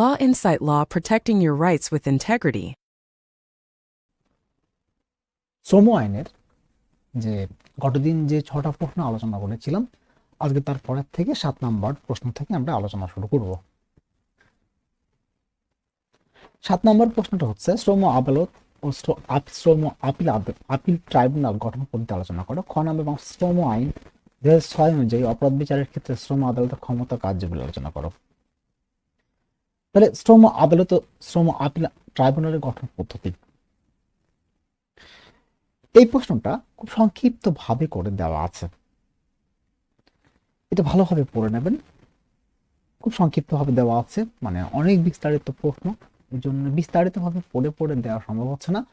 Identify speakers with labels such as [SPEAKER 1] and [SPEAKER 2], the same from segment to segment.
[SPEAKER 1] Law Insight Law Protecting Your Rights with Integrity.
[SPEAKER 2] শ্রম আইনের যে গতদিন যে ছটা প্রশ্ন আলোচনা করেছিলাম, আজকে তার পরের থেকে সাত নম্বর প্রশ্ন থেকে আমরা আলোচনা শুরু করব। সাত নম্বর প্রশ্নটা হচ্ছে, শ্রম আদালত ও শ্রম আপিল আপিল ট্রাইব্যুনাল গঠন পদ্ধতি আলোচনা করো। খ নম্বর এবং শ্রম আইন দু হাজার ছয় অনুযায়ী অপরাধ বিচারের ক্ষেত্রে শ্রম আদালতের ক্ষমতা কার্যগুলো আলোচনা করো। তাহলে শ্রম আদালত, শ্রম আপিল ট্রাইব্যুনালের গঠন পদ্ধতি। এই প্রশ্নটা খুব সংক্ষিপ্ত ভাবে করে দেওয়া আছে। এটা ভালোভাবে পড়ে নেবেন। খুব সংক্ষিপ্ত ভাবে দেওয়া আছে মানে অনেক বিস্তারিত প্রশ্ন। এই জন্য বিস্তারিত ভাবে পড়ে পড়ে দেওয়া সম্ভব হচ্ছে না।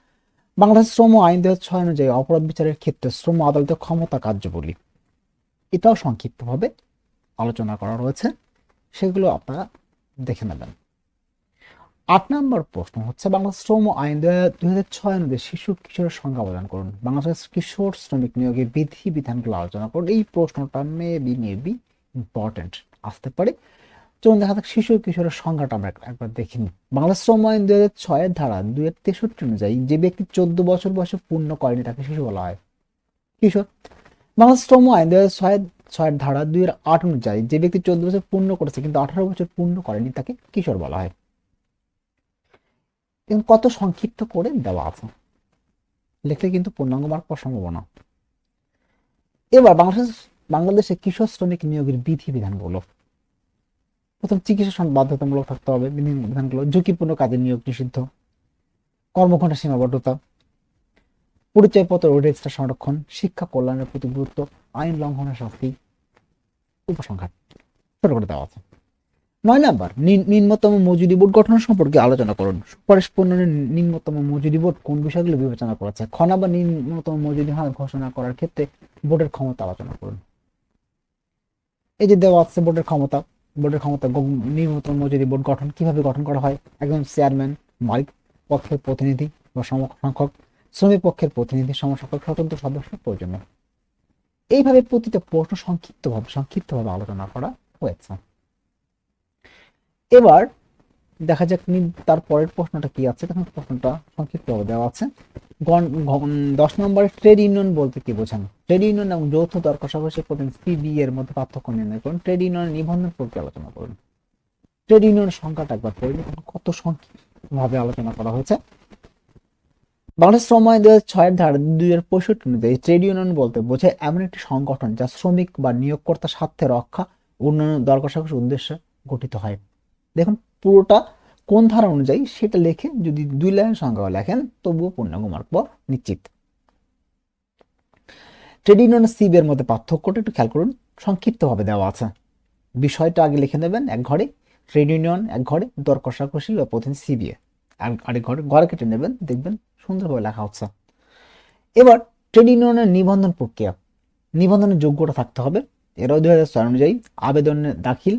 [SPEAKER 2] বাংলাদেশ শ্রম আইন দু ছয় অনুযায়ী অপরাধ বিচারের ক্ষেত্রে শ্রম আদালতের ক্ষমতা কার্যবলী। এটাও সংক্ষিপ্তভাবে আলোচনা করা রয়েছে। সেগুলো আপনারা দেখে নেবেন। আট নম্বর প্রশ্ন হচ্ছে বাংলা শ্রম আইন দুই হাজার ছয় অনুযায়ী শিশু কিশোরের সংখ্যা প্রদান করুন। বাংলাদেশ কিশোর শ্রমিক নিয়োগের বিধি বিধানগুলো আলোচনা করুন। এই প্রশ্নটা মেবি মেবি ইম্পর্টেন্ট আসতে পারে। চলুন দেখা যাক শিশু কিশোরের সংখ্যাটা আমরা একবার দেখে বাংলাদেশ শ্রম আইন দুই হাজার ছয়ের ধারা দুই হাজার তেষট্টি অনুযায়ী যে ব্যক্তি চোদ্দ বছর বয়সে পূর্ণ করেনি তাকে শিশু বলা হয়। কিশোর। বাংলা শ্রম আইন দুই হাজার ছয়ের ছয়ের ধারা দুই হাজার আট অনুযায়ী যে ব্যক্তি চোদ্দ বছর পূর্ণ করেছে কিন্তু আঠারো বছর পূর্ণ করেনি তাকে কিশোর বলা হয়। এবং কত সংক্ষিপ্ত করে দেওয়া আছে। লিখলে কিন্তু পূর্ণাঙ্গ মার্ক পাওয়ার সম্ভাবনা এবার বাংলাদেশ বাংলাদেশে কিশোর শ্রমিক নিয়োগের বিধি বিধানগুলো। প্রথম চিকিৎসা বাধ্যতামূলক থাকতে হবে। বিধি- বিধানগুলো ঝুঁকিপূর্ণ কাজে নিয়োগ নিষিদ্ধ। কর্মঘণ্টা সীমাবদ্ধতা। পরিচয়পত্র ও রেজিস্টার সংরক্ষণ। শিক্ষা কল্যাণের প্রতি গুরুত্ব। আইন লঙ্ঘনের শাস্তি। উপসংহার। ছোট করে দেওয়া আছে। নয় নাম্বার নিম্নতম মজুরি বোর্ড গঠন সম্পর্কে আলোচনা করুন। সুপারিশ প্রণয়নের নিম্নতম মজুরি বোর্ড কোন বিষয়গুলো বিবেচনা করেছে? খ নাম্বার নিম্নতম মজুরি হার ঘোষণা করার ক্ষেত্রে বোর্ডের ক্ষমতা আলোচনা করুন। এই যে দেওয়া আছে বোর্ডের ক্ষমতা বোর্ডের ক্ষমতা নিম্নতম মজুরি বোর্ড গঠন কীভাবে গঠন করা হয়? একজন চেয়ারম্যান, মালিক, পক্ষের প্রতিনিধি বা সমসংখ্যক শ্রমিক পক্ষের প্রতিনিধি সমসংখ্যক স্বতন্ত্র সদস্য প্রয়োজন এইভাবে প্রতিটা প্রশ্ন সংক্ষিপ্তভাবে সংক্ষিপ্তভাবে আলোচনা করা হয়েছে। এবার দেখা যাক নি- তার পরের প্রশ্নটা কি আছে। তখন প্রশ্নটা সংক্ষিপ্তভাবে দেওয়া আছে। দশ নম্বরে ট্রেড ইউনিয়ন বলতে কি বোঝানো? ট্রেড ইউনিয়ন এবং যৌথ দর কষাকষি প্রতিদিন সিবি এর মধ্যে পার্থক্য নির্ণয় করুন। ট্রেড ইউনিয়নের নিবন্ধন প্রক্রিয়া আলোচনা করুন। ট্রেড ইউনিয়নের সংখ্যাটা একবার পড়ে কত সংক্ষিপ্তভাবে আলোচনা করা হয়েছে? বাংলাদেশ শ্রম আইন দুই হাজার ছয়ের ধারা দুই হাজার পঁয়ষট্টি অনুযায়ী ট্রেড ইউনিয়ন বলতে বোঝায় এমন একটি সংগঠন যা শ্রমিক বা নিয়োগকর্তা স্বার্থে রক্ষা, উন্নয়ন দর কষাকষি উদ্দেশ্যে গঠিত হয়। দেখুন, পুরোটা কোন ধারা অনুযায়ী সেটা লিখে যদি দুই লাইন সংখ্যা লেখেন, তবুও পূর্ণাঙ্গ মার্ক নিশ্চিত। ট্রেড ইউনিয়ন সিবি এর মধ্যে পার্থক্যটা একটু খেয়াল করুন, সংক্ষিপ্তভাবে দেওয়া আছে। বিষয়টা আগে লিখে নেবেন, এক ঘরে ট্রেড ইউনিয়ন এক ঘরে, দর কষাকষি বা প্রতিনিধি সিবিএ আরেক ঘরে ঘরে কেটে নেবেন, দেখবেন সুন্দরভাবে লেখা হচ্ছে। এবার ট্রেড ইউনিয়নের নিবন্ধন প্রক্রিয়া। নিবন্ধনের যোগ্যতা থাকতে হবে। এরাও দুই হাজার ছয় অনুযায়ী আবেদনের দাখিল,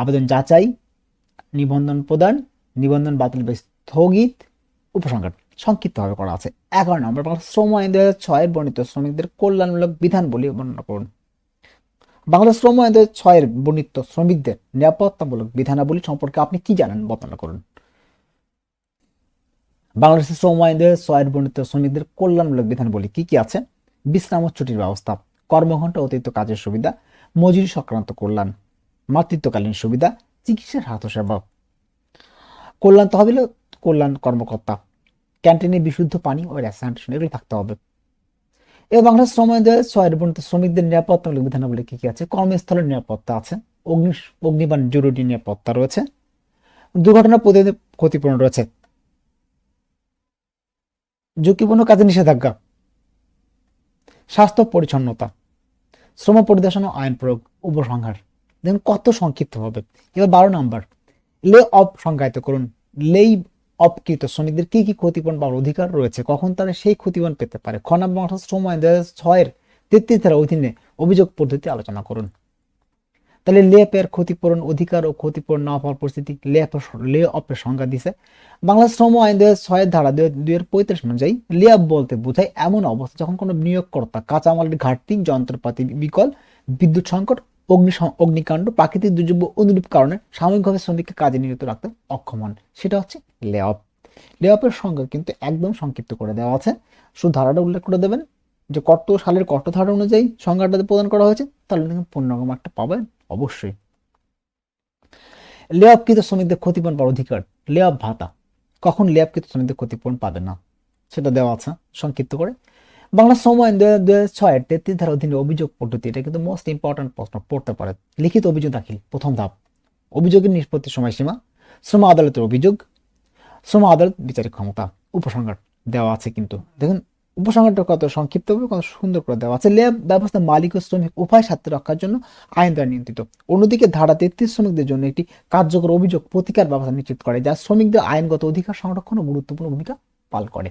[SPEAKER 2] আবেদন যাচাই নিবন্ধন প্রদান, নিবন্ধন বাতিল বা স্থগিত উপসংহার সংক্ষিপ্তভাবে করা আছে। এগারো নম্বর বাংলাদেশ শ্রম আইন দুই হাজার ছয়ের বর্ণিত শ্রমিকদের কল্যাণমূলক বিধান বলে বর্ণনা করুন। বাংলাদেশ শ্রম আইন দুই হাজার ছয়ের বর্ণিত শ্রমিকদের নিরাপত্তামূলক বিধানাবলী সম্পর্কে আপনি কি জানেন, বর্ণনা করুন। বাংলাদেশের শ্রম আইন দুই হাজার ছয়ের বর্ণিত শ্রমিকদের কল্যাণমূলক বিধানাবলী কি কি আছে? বিশ্রাম ও ছুটির ব্যবস্থা, কর্মঘণ্টা অতিরিক্ত কাজের সুবিধা, মজুরি সংক্রান্ত কল্যাণ, মাতৃত্বকালীন সুবিধা চিকিৎসার স্বাস্থ্যসেবা কল্যাণ তহবিল কল্যাণ কর্মকর্তা। ক্যান্টিনে বিশুদ্ধ পানি ও স্যানিটেশন এগুলো থাকতে হবে। এবং বাংলাদেশ শ্রম আইন ছয়ের বর্ণিত শ্রমিকদের নিরাপত্তামূলক বিধানাবলী কি কি আছে? কর্মস্থলের নিরাপত্তা আছে। অগ্নি, অগ্নিবাণ জরুরি নিরাপত্তা রয়েছে। দুর্ঘটনা প্রতিরোধে ক্ষতিপূরণ রয়েছে। ঝুঁকিপূর্ণ কাজে নিষেধাজ্ঞা। স্বাস্থ্য পরিচ্ছন্নতা। শ্রম পরিদর্শন ও আইন প্রয়োগ। উপসংহার। দেখুন কত সংক্ষিপ্ত হবে? এবার বারো নাম্বার। লে অফ সংজ্ঞায়িত করুন। লেই অপকৃত শ্রমিকদের কি কি ক্ষতিপূরণ পাওয়ার অধিকার রয়েছে? কখন তারা সেই ক্ষতিপূরণ পেতে পারে? খ অর্থাৎ শ্রম হাজার ছয়ের তেত্রিশ ধারা অধীনে অভিযোগ পদ্ধতি আলোচনা করুন। তাহলে লেপের ক্ষতিপূরণ অধিকার ও ক্ষতিপূরণ না পাওয়ার পরিস্থিতি লেপ লে অফের সংজ্ঞা দিছে। বাংলা শ্রম আইন দুই হাজার ছয়ের ধারা দুই হাজার পঁয়ত্রিশ অনুযায়ী লেপ বলতে বোঝায় এমন অবস্থা যখন কোনো নিয়োগকর্তা কাঁচামালের ঘাটতি, যন্ত্রপাতি, বিকল, বিদ্যুৎ সংকট অগ্নি অগ্নিকাণ্ড, প্রাকৃতিক দুর্যোগ অনুরূপ কারণে সাময়িকভাবে শ্রমিককে কাজে নিয়োজিত রাখতে অক্ষম হন। সেটা হচ্ছে লে অফ লে অফের সংজ্ঞা কিন্তু একদম সংক্ষিপ্ত করে দেওয়া আছে। শুধু ধারাটা উল্লেখ করে দেবেন যে কত সালের কত ধারা অনুযায়ী সংজ্ঞাটা প্রদান করা হয়েছে, তাহলে কিন্তু পূর্ণাঙ্গ একটা পাবেন অবশ্যই। লে অফকৃত শ্রমিকদের ক্ষতিপূরণ পাওয়ার অধিকার লে অফ ভাতা। কখন লে অফকৃত শ্রমিকদের ক্ষতিপূরণ পাবে না? সেটা দেওয়া আছে সংক্ষিপ্ত করে। বাংলা আইন দুই হাজার ছয়ের তেত্রিশ ধারা অধীনে অভিযোগ পদ্ধতি, এটা কিন্তু মোস্ট ইম্পর্টেন্ট প্রশ্ন, পড়তে পারে। লিখিত অভিযোগ দাখিল, প্রথম ধাপ। অভিযোগের নিষ্পত্তির সময়সীমা, শ্রম আদালতের অভিযোগ, শ্রম আদালত বিচারিক ক্ষমতা, উপসংহার দেওয়া আছে কিন্তু। দেখুন, উপসংহারটা কত সংক্ষিপ্ত কত সুন্দর করে দেওয়া আছে। লেব ব্যবস্থা মালিক ও শ্রমিক উভয় স্বার্থ রক্ষার জন্য আইন দ্বারা নিয়ন্ত্রিত। অন্যদিকে ধারা তেত্রিশ শ্রমিকদের জন্য একটি কার্যকর অভিযোগ প্রতিকার ব্যবস্থা নিশ্চিত করে, যা শ্রমিকদের আইনগত অধিকার সংরক্ষণ ও গুরুত্বপূর্ণ ভূমিকা পাল করে।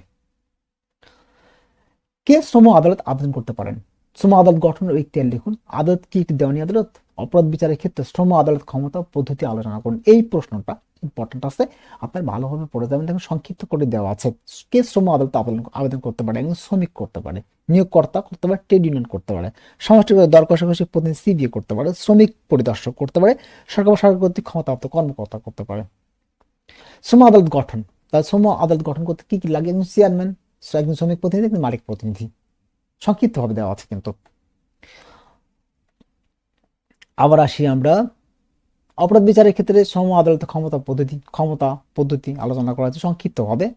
[SPEAKER 2] কে শ্রম আদালত আবেদন করতে পারেন? শ্রম আদালত গঠনের ইখতিয়ার লিখুন, আদালত কি একটি দেওয়ানি আদালত, অপরাধ বিচারের ক্ষেত্রে শ্রম আদালত ক্ষমতা পদ্ধতি আলোচনা করুন। এই প্রশ্নটা ইম্পর্টেন্ট আছে, আপনার ভালোভাবে পড়ে যাবেন। দেখুন, সংক্ষিপ্ত করে দেওয়া আছে, কে শ্রম আদালত আবেদন আবেদন করতে পারে, একজন শ্রমিক করতে পারে, নিয়োগকর্তা করতে পারে, ট্রেড ইউনিয়ন করতে পারে, সমষ্টিগত দর কষাকষি প্রতিনিধি সিবিএ করতে পারে, শ্রমিক পরিদর্শক করতে পারে, সরকার বা সরকার কর্তৃক ক্ষমতাপ্রাপ্ত কর্মকর্তা করতে পারে। শ্রম আদালত গঠন তার শ্রম আদালত গঠন করতে কি কি লাগে? একজন চেয়ারম্যান একজন শ্রমিক প্রতিনিধি, একজন মালিক প্রতিনিধি। সংক্ষিপ্তভাবে দেওয়া আছে কিন্তু। আবার আসি আমরা। অপরাধ বিচারের ক্ষেত্রে শ্রম আদালতের ক্ষমতা পদ্ধতি ক্ষমতা পদ্ধতি আলোচনা করা হয়েছে সংক্ষিপ্তভাবে।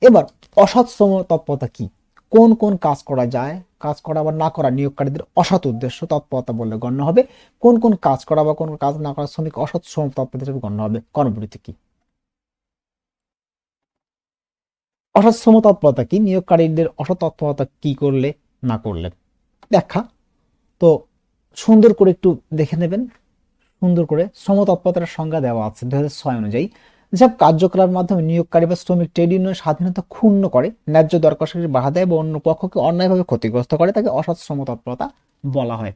[SPEAKER 2] এবার অসৎ শ্রম তৎপরতা কি? কোন কোন কাজ করা যায়? কাজ করা বা না করা নিয়োগকারীদের অসৎ উদ্দেশ্য, তৎপরতা বললে গণ্য হবে। কোন কোন কাজ করা বা কোন কাজ না করা শ্রমিক অসৎ শ্রম তৎপরতা হিসেবে গণ্য হবে? কর্মবিরতি কি? অসৎ শ্রম তৎপরতা কি? নিয়োগকারীদের অসৎ তৎপরতা কি করলে না করলে? ব্যাখ্যা তো সুন্দর করে একটু দেখে নেবেন। সুন্দর করে শ্রম তৎপরতার সংজ্ঞা দেওয়া আছে দু ছয় অনুযায়ী। যেসব কার্যকলাপের মাধ্যমে নিয়োগকারী বা শ্রমিক ট্রেড ইউনিয়নের স্বাধীনতা ক্ষুণ্ণ করে, ন্যায্য দর কষাকষি বাধা দেয় বা অন্য পক্ষকে অন্যায়ভাবে ক্ষতিগ্রস্ত করে, তাকে অসৎ শ্রম তৎপরতা বলা হয়।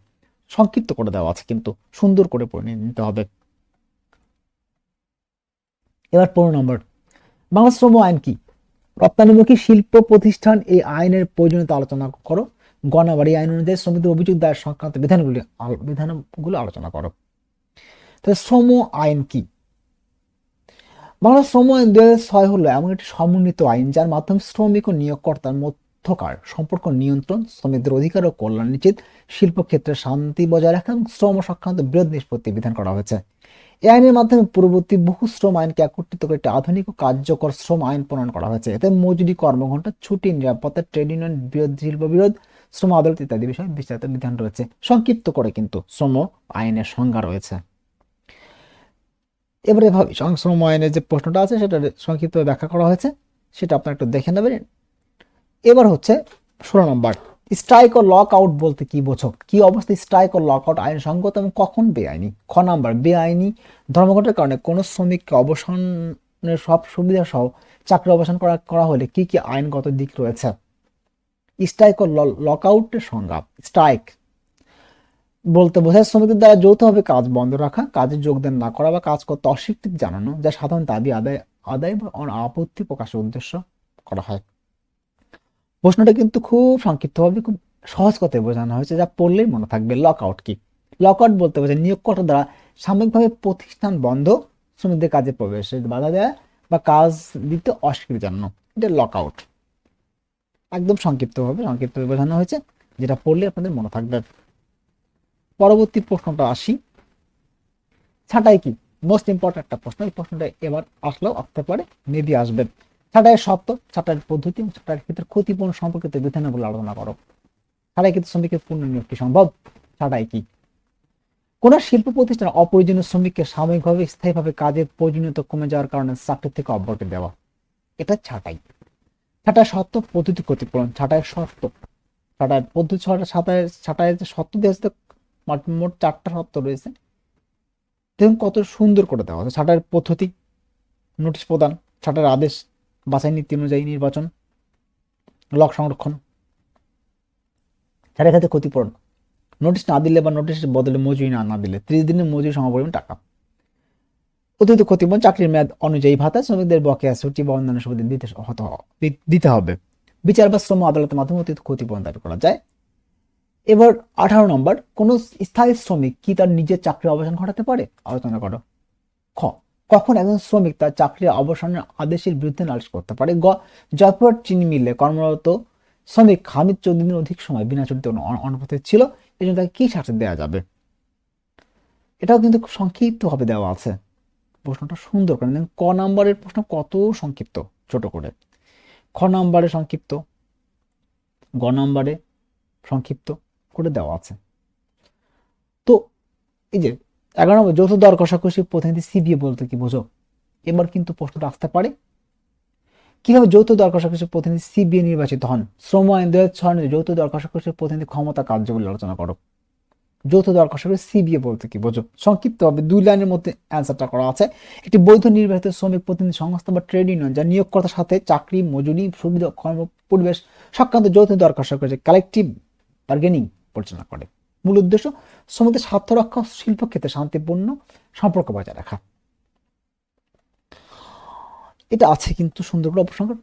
[SPEAKER 2] সংক্ষিপ্ত করে দেওয়া আছে, কিন্তু সুন্দর করে পড়ে নিতে হবে। এবার পনেরো নম্বর। বাংলা শ্রম আইন কি? রপ্তানিমুখী শিল্প প্রতিষ্ঠান এই আইনের প্রয়োজনীয়তা আলোচনা করো। গণবাড়ি আইন অনুযায়ী শ্রমিকদের অভিযোগ দায়ের সংক্রান্ত বিধানগুলি বিধানগুলো আলোচনা করো। তাহলে শ্রম আইন কি? বাংলা শ্রম আইন দুই ছয় হলো এমন একটি সমন্বিত আইন যার মাধ্যমে শ্রমিক ও নিয়োগকর্তার মধ্যকার সম্পর্ক নিয়ন্ত্রণ, শ্রমিকদের অধিকার ও কল্যাণ নিশ্চিত, শিল্পক্ষেত্রে শান্তি বজায় রাখা এবং শ্রম সংক্রান্ত বিরোধ নিষ্পত্তি বিধান করা হয়েছে। এই আইনের মাধ্যমে পূর্ববর্তী বহু শ্রম আইনকে একত্রিত করে একটি আধুনিক ও কার্যকর শ্রম আইন প্রণয়ন করা হয়েছে। এতে মজুরি, কর্মঘণ্টা, ছুটি, নিরাপত্তা, ট্রেড ইউনিয়ন বিরোধ শিল্প বিরোধ শ্রম আদালত ইত্যাদি বিষয়ে বিস্তারিত বিধান রয়েছে। সংক্ষিপ্ত করে কিন্তু শ্রম আইনের সংজ্ঞা রয়েছে। এবারে ভাবি শ্রম আইনের যে প্রশ্নটা আছে সেটা সংক্ষিপ্ত ব্যাখ্যা করা হয়েছে। সেটা আপনারা একটু দেখে নেবেন। এবার হচ্ছে ষোলো নম্বর। স্ট্রাইক ও লক আউট বলতে কি বোঝো? কি অবস্থায় স্ট্রাইক ও লক আউট আইন সঙ্গত এবং কখন বেআইনি? খ নাম্বার, বেআইনি ধর্মঘটের কারণে কোনো শ্রমিককে অবসানের সব সুবিধা সহ চাকরি অবসান করা করা হলে কি কি আইনগত দিক রয়েছে? স্ট্রাইক ও লক আউটের সংজ্ঞা স্ট্রাইক বলতে বোঝায় শ্রমিকদের দ্বারা যৌথভাবে কাজ বন্ধ রাখা, কাজে যোগদান না করা বা কাজ করতে অস্বীকৃতি জানানো, যা সাধারণ দাবি আদায় আদায় বা আপত্তি প্রকাশের উদ্দেশ্য করা হয়। প্রশ্নটা কিন্তু খুব সংক্ষিপ্তভাবে, খুব সহজ কথায় বোঝানো হয়েছে, যা পড়লেই মনে থাকবে লক আউট কি লক আউট বলতে বোঝায় নিয়োগকর্তা দ্বারা সাময়িকভাবে প্রতিষ্ঠান বন্ধ, শ্রমিকদের কাজে প্রবেশে বাধা দেওয়া বা কাজ দিতে অস্বীকৃতি জানানো এটা লক আউট একদম সংক্ষিপ্তভাবে সংক্ষিপ্তভাবে বোঝানো হয়েছে, যেটা পড়লে আপনাদের মনে থাকবে। পরবর্তী প্রশ্নটা আসি। ছাঁটাই কি? মোস্ট ইম্পর্টেন্ট একটা প্রশ্ন, এই প্রশ্নটা এবার আসলেও আসতে পারে মেবি আসবে। ছাঁটাইয়ের শর্ত, ছাঁটাইয়ের পদ্ধতি ছাঁটাইয়ের ক্ষেত্রে ক্ষতিপূরণ সম্পর্কিত বিধানাবলী আলোচনা করো। ছাঁটাই ক্ষেত্রে শ্রমিকের পূর্ণ নিয়োগ কি সম্ভব? ছাঁটাই কি? কোন শিল্প প্রতিষ্ঠান অপ্রয়োজনীয় শ্রমিককে সাময়িকভাবে, স্থায়ীভাবে কাজের প্রয়োজনীয়তা কমে যাওয়ার কারণে চাকরি থেকে অব্যাহতি দেওয়া। এটা ছাঁটাই। ছাঁটাই শর্ত, পদ্ধতি ক্ষতিপূরণ, ছাঁটাইয়ের শর্ত। ছাঁটাইয়ের পদ্ধতি ছাঁটাইয়ের ছাঁটাইয়ের যে শর্ত দেওয়া আছে মোট চারটা শর্ত রয়েছে। দেখুন কত সুন্দর করে দেওয়া আছে ছাঁটাইয়ের পদ্ধতি, নোটিশ প্রদান, ছাঁটাইয়ের আদেশ বাছাই নীতি অনুযায়ী নির্বাচন, লক সংরক্ষণ ছাড়ের ক্ষেত্রে ক্ষতিপূরণ। নোটিশ না দিলে বা নোটিশের বদলে মজুরি না না দিলে ত্রিশ দিনের মজুরি সমপরিমাণ টাকা। অতিরিক্ত ক্ষতিপূরণ, চাকরির মেয়াদ অনুযায়ী ভাতা, শ্রমিকদের বকেয়া ছুটি বা অন্যান্য সুবিধা দিতে হতে দিতে হবে। বিচার বা শ্রম আদালতের মাধ্যমে অতিরিক্ত ক্ষতিপূরণ দাবি করা যায়। এবার আঠারো নম্বর, কোন স্থায়ী শ্রমিক কি তার নিজের চাকরির অবসান ঘটাতে পারে? আলোচনা করো। খ কখন একজন শ্রমিক তার চাকরির অবসানের আদেশের বিরুদ্ধে নালিশ করতে পারে? গ জয়পুর চিনি মিলে কর্মরত শ্রমিক হামিদ দিনের অধিক সময় বিনা চলিত অনুপস্থিত ছিল। এই জন্য তাকে কী শাস্তি দেওয়া যাবে? এটাও কিন্তু খুব সংক্ষিপ্তভাবে দেওয়া আছে। প্রশ্নটা সুন্দর করে দেখুন, ক নাম্বারের প্রশ্ন কত সংক্ষিপ্ত? ছোট করে। খ নাম্বারে সংক্ষিপ্ত। গ নাম্বারে সংক্ষিপ্ত করে দেওয়া আছে। তো এই যে এগারো নম্বর, যৌথ দর কষাকষি প্রতিনিধি সিবিএ বলতে কি, বোঝো? এবার কিন্তু প্রশ্নটা আসতে পারে। কীভাবে যৌথ দর কষাকষি প্রতিনিধি সিবিএ নির্বাচিত হন? শ্রম আইন দু হাজার ছয় যৌথ দর কষাকষি প্রতিনিধি ক্ষমতা কার্যবলী আলোচনা করো। যৌথ দর কষাকষি সিবিএ বলতে কি, বোঝো? সংক্ষিপ্তভাবে দুই লাইনের মধ্যে অ্যান্সারটা করা আছে। একটি বৈধ নির্বাচিত শ্রমিক প্রতিনিধি সংস্থা বা ট্রেড ইউনিয়ন যা নিয়োগকর্তার সাথে চাকরি, মজুরি, সুবিধা কর্ম পরিবেশ সংক্রান্ত যৌথ দর কষাকষি কালেকটিভ বার্গেনিং পরিচালনা করে। মূল উদ্দেশ্য শ্রমিকদের স্বার্থ রক্ষা ও শিল্পক্ষেত্রে শান্তিপূর্ণ সম্পর্ক বজায় রাখা। এটা আছে কিন্তু সুন্দর করে উপসংহার।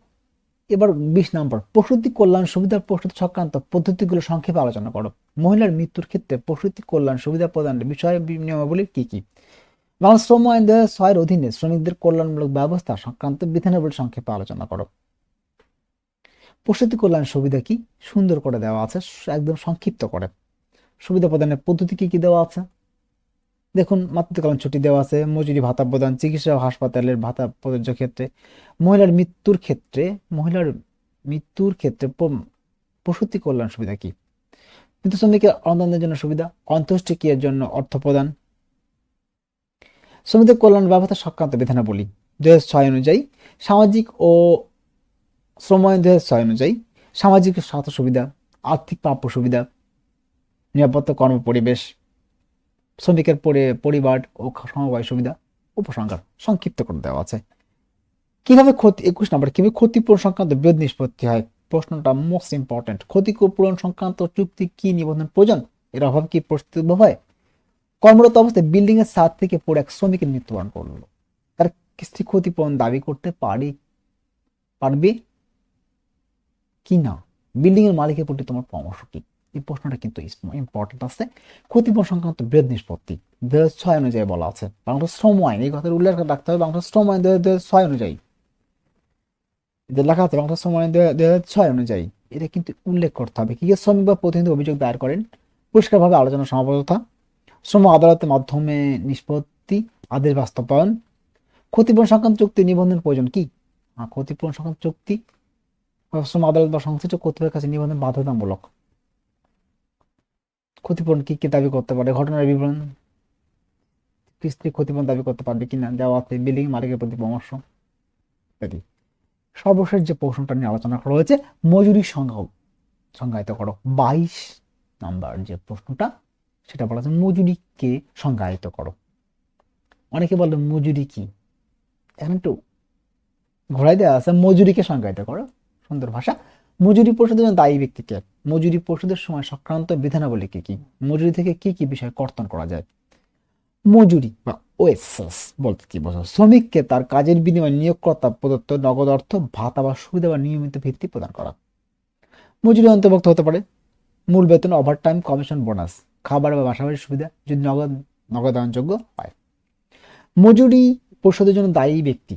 [SPEAKER 2] এবার বিশ নম্বর, প্রসূতি কল্যাণ সুবিধা প্রসূতি সংক্রান্ত পদ্ধতিগুলো সংক্ষেপে আলোচনা করো। মহিলার মৃত্যুর ক্ষেত্রে প্রসূতি কল্যাণ সুবিধা প্রদানের বিষয়ে নিয়মাবলী কি কি? বাংলা শ্রম আইন দু হাজার ছয়ের অধীনে শ্রমিকদের কল্যাণমূলক ব্যবস্থা সংক্রান্ত বিধানাবলী সংক্ষেপে আলোচনা করো। প্রসূতি কল্যাণ সুবিধা কি? সুন্দর করে দেওয়া আছে, একদম সংক্ষিপ্ত করে। সুবিধা প্রদানের পদ্ধতি কি কি দেওয়া আছে? দেখুন, মাতৃত্বকালীন ছুটি দেওয়া আছে, মজুরি ভাতা প্রদান, চিকিৎসা ও হাসপাতালের ভাতা প্রযোজ্য ক্ষেত্রে, মহিলার মৃত্যুর ক্ষেত্রে, মহিলার মৃত্যুর ক্ষেত্রে প্রসূতি কল্যাণ সুবিধা কি? মৃত্যু শ্রমিকের অনুদানের জন্য সুবিধা, অন্ত্যেষ্টিক্রিয়ার জন্য অর্থ প্রদান। শ্রমিকদের কল্যাণ ব্যবস্থা সংক্রান্ত বিধানাবলী দু হাজার ছয় অনুযায়ী সামাজিক ও শ্রম আইন দু হাজার ছয় অনুযায়ী সামাজিক স্বাস্থ্য সুবিধা, আর্থিক প্রাপ্য সুবিধা নিরাপত্তা কর্ম পরিবেশ শ্রমিকের পরি- পরিবার ও সমবায় সুবিধা উপসংহার সংক্ষিপ্ত করে দেওয়া আছে। কীভাবে ক্ষতি, একুশ নম্বর, কীভাবে ক্ষতিপূরণ সংক্রান্ত বিরোধ নিষ্পত্তি হয়? প্রশ্নটা মোস্ট ইম্পর্টেন্ট ক্ষতিপূরণ সংক্রান্ত চুক্তি কি নিবন্ধন প্রয়োজন? এর অভাব কি প্রস্তুত হয়? কর্মরত অবস্থায় বিল্ডিং এর ছাদ থেকে পড়ে এক শ্রমিকের মৃত্যুবরণ করল। তার কিস্তি ক্ষতিপূরণ দাবি করতে পারি, পারবে? কি না? বিল্ডিং এর মালিকের প্রতি তোমার পরামর্শ কি? এই প্রশ্নটা কিন্তু ইম্পর্টেন্ট আছে। ক্ষতিপূরণ সংক্রান্ত বৃহৎ নিষ্পত্তি দু হাজার ছয় অনুযায়ী বলা আছে। বাংলাদেশ শ্রম আইন, এই কথার উল্লেখ রাখতে হবে। বাংলাদেশ শ্রম আইন দু হাজার ছয় অনুযায়ী। লেখা আছে, বাংলাদেশ শ্রম আইন দু হাজার ছয় অনুযায়ী। এটা কিন্তু উল্লেখ করতে হবে। কি শ্রমিক বা প্রতিনিধি অভিযোগ দায়ের করেন? পরিষ্কারভাবে আলোচনা সমাবদ্ধতা শ্রম আদালতের মাধ্যমে নিষ্পত্তি, আদেশ বাস্তবায়ন। ক্ষতিপূরণ সংক্রান্ত চুক্তি নিবন্ধন প্রয়োজন কি? ক্ষতিপূরণ সংক্রান্ত চুক্তি শ্রম আদালত বা সংশ্লিষ্ট কর্তৃপক্ষের কাছে নিবন্ধন বাধ্যতামূলক। ক্ষতিপূরণ কি কি দাবি করতে পারে? ঘটনার বিবরণ? কিস্তি ক্ষতিপূরণ দাবি করতে পারবে কিনা? দেওয়া আছে বিল্ডিং মালিকের প্রতি পরামর্শ। ইত্যাদি সর্বশেষ যে প্রশ্নটা নিয়ে আলোচনা করা হয়েছে মজুরি সংজ্ঞা সংজ্ঞায়িত করো। বাইশ নাম্বার যে প্রশ্নটা সেটা বলা আছে মজুরিকে সংজ্ঞায়িত করো। অনেকে বলে মজুরি কি? এখন একটু ঘোরাই দেওয়া আছে মজুরিকে সংজ্ঞায়িত করো। সুন্দর ভাষা। মজুরি পরিশোধের জন্য দায়ী ব্যক্তিকে মজুরি পরিশোধের সময় সংক্রান্ত বিধানাবলী কি? কি মজুরি থেকে কি কি বিষয় কর্তন করা যায়? মজুরি বা ওএসএস বলতে কি বোঝো শ্রমিককে তার কাজের বিনিময়ে নিয়োগকর্তা প্রদত্ত নগদ অর্থ, ভাতা বা সুবিধা বা নিয়মিত ভিত্তি প্রদান করা। মজুরি অন্তর্ভুক্ত হতে পারে। মূল বেতন ওভারটাইম কমিশন বোনাস খাবার বা বাসাবাড়ির সুবিধা যদি নগদ নগদায়নযোগ্য হয়। মজুরি পরিশোধের জন্য দায়ী ব্যক্তি।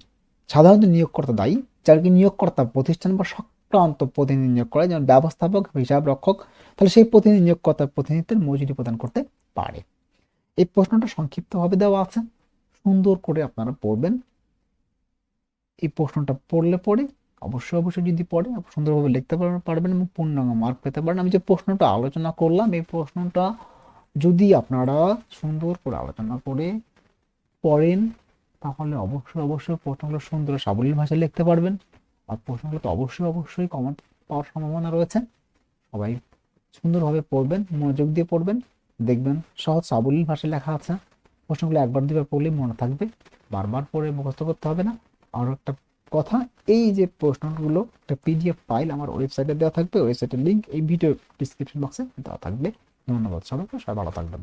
[SPEAKER 2] সাধারণত নিয়োগকর্তা দায়ী যাকে নিয়োগকর্তা প্রতিষ্ঠান বা সংক্রান্ত প্রতিনিধি নিয়োগ করে, যেমন ব্যবস্থাপক, হিসাব রক্ষক, তাহলে সেই প্রতিনিধি নিয়োগকর্তার প্রতিনিধিত্বের মজুরি প্রদান করতে পারে। এই প্রশ্নটা সংক্ষিপ্তভাবে দেওয়া আছে। সুন্দর করে আপনারা পড়বেন। এই প্রশ্নটা পড়লে পরে অবশ্যই অবশ্যই যদি পড়ে সুন্দরভাবে লিখতে পারবেন এবং পূর্ণাঙ্গ মার্ক পেতে পারেন। আমি যে প্রশ্নটা আলোচনা করলাম, এই প্রশ্নটা যদি আপনারা সুন্দর করে আলোচনা করে পড়েন, তাহলে অবশ্যই অবশ্যই প্রশ্নগুলো সুন্দর সাবলীল ভাষায় লিখতে পারবেন। প্রশ্নগুলো তো অবশ্যই অবশ্যই কমন পাওয়ার সম্ভাবনা রয়েছে। সবাই সুন্দরভাবে পড়বেন, মনোযোগ দিয়ে পড়বেন, দেখবেন সহজ সাবলীল ভাষায় লেখা আছে। প্রশ্নগুলো একবার দুবার পড়লেই মনে থাকবে, বারবার পড়ে মুখস্থ করতে হবে না। আর একটা কথা, এই যে প্রশ্নগুলো, একটা পিডিএফ ফাইল আমার ওয়েবসাইটে দেওয়া থাকবে ওয়েবসাইটের লিঙ্ক এই ভিডিও ডিসক্রিপশন বক্সে দেওয়া থাকবে। ধন্যবাদ সবাইকে, সবাই ভালো থাকবেন।